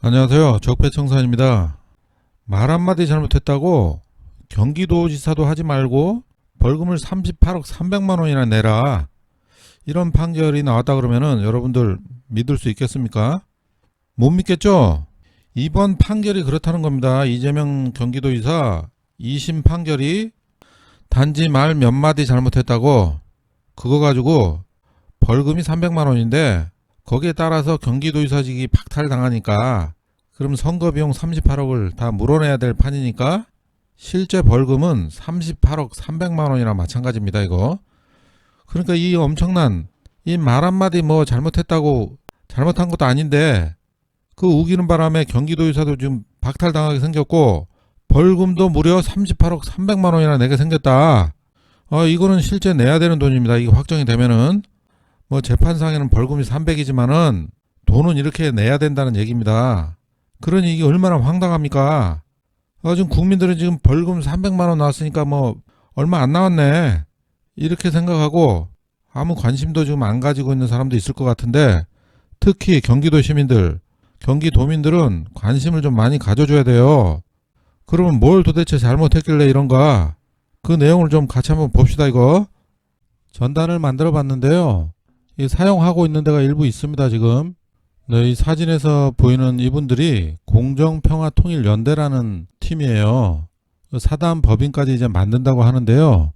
안녕하세요. 적폐청산입니다. 말 한마디 잘못했다고 경기도지사도 하지 말고 벌금을 38억 300만 원이나 내라. 이런 판결이 나왔다 그러면은 여러분들 믿을 수 있겠습니까? 못 믿겠죠? 이번 판결이 그렇다는 겁니다. 이재명 경기도지사 2심 판결이 단지 말 몇 마디 잘못했다고 그거 가지고 벌금이 300만 원인데 거기에 따라서 경기도지사직이 박탈당하니까 그럼 선거 비용 38억을 다 물어내야 될 판이니까 실제 벌금은 38억 300만 원이나 마찬가지입니다 이거. 그러니까 이 엄청난 이 말 한마디 뭐 잘못했다고 잘못한 것도 아닌데 그 우기는 바람에 경기도지사도 지금 박탈당하게 생겼고 벌금도 무려 38억 300만 원이나 내게 생겼다. 어 이거는 실제 내야 되는 돈입니다. 이게 확정이 되면은 뭐 재판상에는 벌금이 300이지만은 돈은 이렇게 내야 된다는 얘기입니다. 그러니 이게 얼마나 황당합니까? 어, 지금 국민들은 지금 벌금 300만 원 나왔으니까 뭐 얼마 안 나왔네. 이렇게 생각하고 아무 관심도 지금 안 가지고 있는 사람도 있을 것 같은데 특히 경기도 시민들, 경기도민들은 관심을 좀 많이 가져줘야 돼요. 그러면 뭘 도대체 잘못했길래 이런가? 그 내용을 좀 같이 한번 봅시다 이거. 전단을 만들어 봤는데요. 이 사용하고 있는 데가 일부 있습니다, 지금. 네, 이 사진에서 보이는 이분들이 공정평화통일연대라는 팀이에요. 그 사단 법인까지 이제 만든다고 하는데요.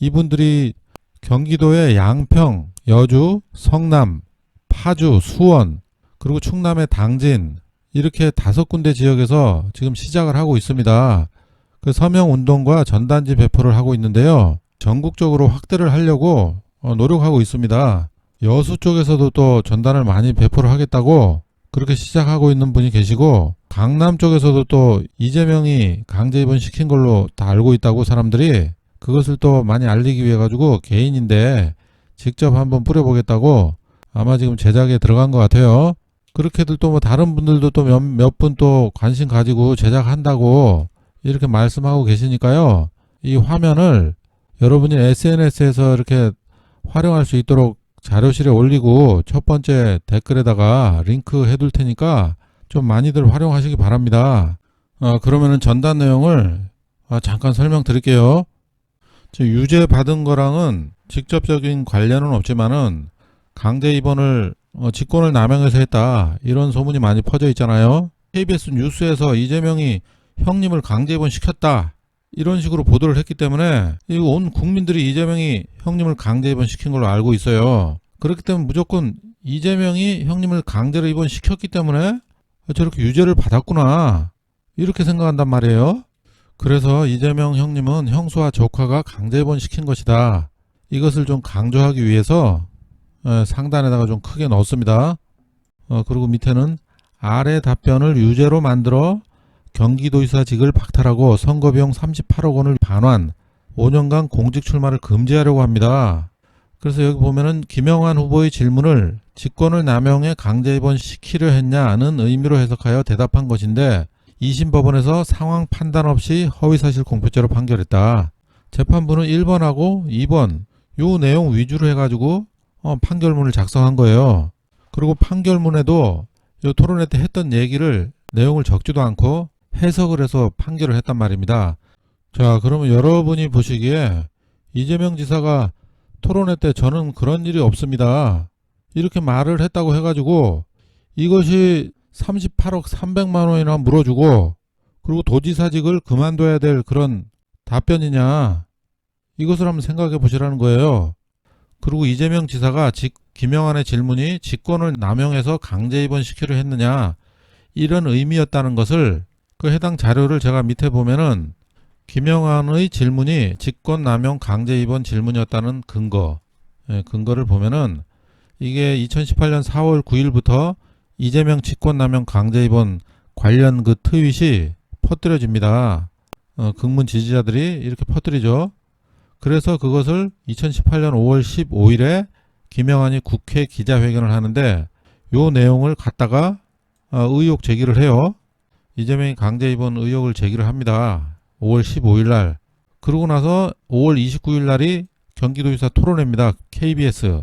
이분들이 경기도의 양평, 여주, 성남, 파주, 수원, 그리고 충남의 당진, 이렇게 다섯 군데 지역에서 지금 시작을 하고 있습니다. 그 서명 운동과 전단지 배포를 하고 있는데요. 전국적으로 확대를 하려고 어, 노력하고 있습니다. 여수 쪽에서도 또 전단을 많이 배포를 하겠다고 그렇게 시작하고 있는 분이 계시고 강남 쪽에서도 또 이재명이 강제 입원 시킨 걸로 다 알고 있다고 사람들이 그것을 또 많이 알리기 위해 가지고 개인인데 직접 한번 뿌려보겠다고 아마 지금 제작에 들어간 것 같아요. 그렇게들 또 뭐 다른 분들도 또 몇 분또 관심 가지고 제작한다고 이렇게 말씀하고 계시니까요. 이 화면을 여러분이 SNS에서 이렇게 활용할 수 있도록 자료실에 올리고 첫 번째 댓글에다가 링크 해둘 테니까 좀 많이들 활용하시기 바랍니다. 어, 그러면은 전단 내용을 아, 잠깐 설명드릴게요. 유죄 받은 거랑은 직접적인 관련은 없지만은 강제 입원을 어, 직권을 남용해서 했다 이런 소문이 많이 퍼져 있잖아요. KBS 뉴스에서 이재명이 형님을 강제 입원 시켰다 이런 식으로 보도를 했기 때문에 이온 국민들이 이재명이 형님을 강제 입원시킨 걸로 알고 있어요. 그렇기 때문에 무조건 이재명이 형님을 강제로 입원시켰기 때문에 저렇게 유죄를 받았구나 이렇게 생각한단 말이에요. 그래서 이재명 형님은 형수와 조카가 강제 입원시킨 것이다. 이것을 좀 강조하기 위해서 에, 상단에다가 좀 크게 넣었습니다. 어, 그리고 밑에는 아래 답변을 유죄로 만들어 경기도지사직을 박탈하고 선거비용 38억 원을 반환, 5년간 공직 출마를 금지하려고 합니다. 그래서 여기 보면은 김영환 후보의 질문을 직권을 남용해 강제 입원시키려 했냐는 의미로 해석하여 대답한 것인데 2심 법원에서 상황 판단 없이 허위사실 공표죄로 판결했다. 재판부는 1번하고 2번 요 내용 위주로 해가지고 어, 판결문을 작성한 거예요. 그리고 판결문에도 요 토론회 때 했던 얘기를 내용을 적지도 않고 해석을 해서 판결을 했단 말입니다. 자, 그러면 여러분이 보시기에 이재명 지사가 토론회 때 저는 그런 일이 없습니다. 이렇게 말을 했다고 해가지고 이것이 38억 300만 원이나 물어주고 그리고 도지사직을 그만둬야 될 그런 답변이냐 이것을 한번 생각해 보시라는 거예요. 그리고 이재명 지사가 직, 김영환의 질문이 직권을 남용해서 강제 입원시키려 했느냐 이런 의미였다는 것을 그 해당 자료를 제가 밑에 보면은 김영환의 질문이 직권 남용 강제 입원 질문이었다는 근거 예, 근거를 보면은 이게 2018년 4월 9일부터 이재명 직권 남용 강제 입원 관련 그 트윗이 퍼뜨려집니다. 어, 극문 지지자들이 이렇게 퍼뜨리죠. 그래서 그것을 2018년 5월 15일에 김영환이 국회 기자회견을 하는데 요 내용을 갖다가 어, 의혹 제기를 해요. 이재명이 강제 입원 의혹을 제기를 합니다. 5월 15일 날. 그러고 나서 5월 29일 날이 경기도지사 토론회입니다. KBS.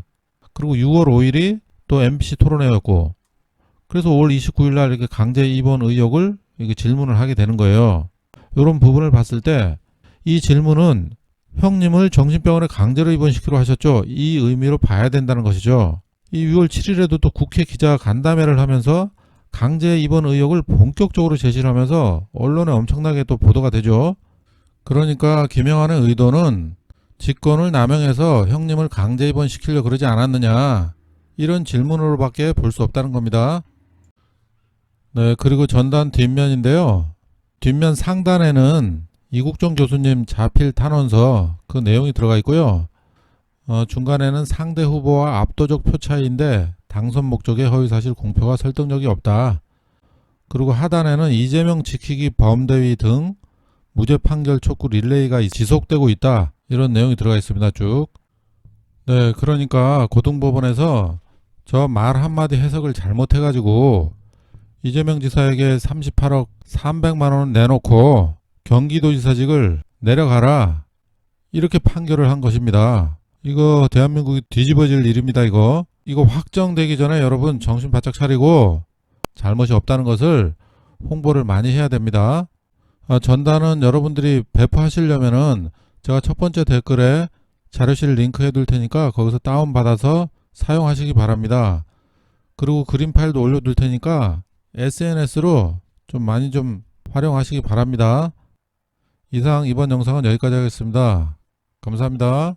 그리고 6월 5일이 또 MBC 토론회였고 그래서 5월 29일 날 이렇게 강제 입원 의혹을 이렇게 질문을 하게 되는 거예요. 이런 부분을 봤을 때 이 질문은 형님을 정신병원에 강제로 입원시키려 하셨죠. 이 의미로 봐야 된다는 것이죠. 이 6월 7일에도 또 국회 기자 간담회를 하면서 강제 입원 의혹을 본격적으로 제시를 하면서 언론에 엄청나게 또 보도가 되죠. 그러니까 김영환의 의도는 직권을 남용해서 형님을 강제 입원시키려 그러지 않았느냐 이런 질문으로밖에 볼 수 없다는 겁니다. 네, 그리고 전단 뒷면인데요. 뒷면 상단에는 이국종 교수님 자필 탄원서 그 내용이 들어가 있고요. 어, 중간에는 상대 후보와 압도적 표 차이인데 당선 목적의 허위사실 공표가 설득력이 없다. 그리고 하단에는 이재명 지키기 범대위 등 무죄 판결 촉구 릴레이가 지속되고 있다. 이런 내용이 들어가 있습니다. 쭉. 네, 그러니까 고등법원에서 저 말 한마디 해석을 잘못해가지고 이재명 지사에게 38억 300만 원 내놓고 경기도지사직을 내려가라. 이렇게 판결을 한 것입니다. 이거 대한민국이 뒤집어질 일입니다. 이거. 이거 확정되기 전에 여러분 정신 바짝 차리고 잘못이 없다는 것을 홍보를 많이 해야 됩니다. 아, 전단은 여러분들이 배포하시려면은 제가 첫 번째 댓글에 자료실 링크 해둘 테니까 거기서 다운받아서 사용하시기 바랍니다. 그리고 그림 파일도 올려둘 테니까 SNS로 좀 많이 좀 활용하시기 바랍니다. 이상 이번 영상은 여기까지 하겠습니다. 감사합니다.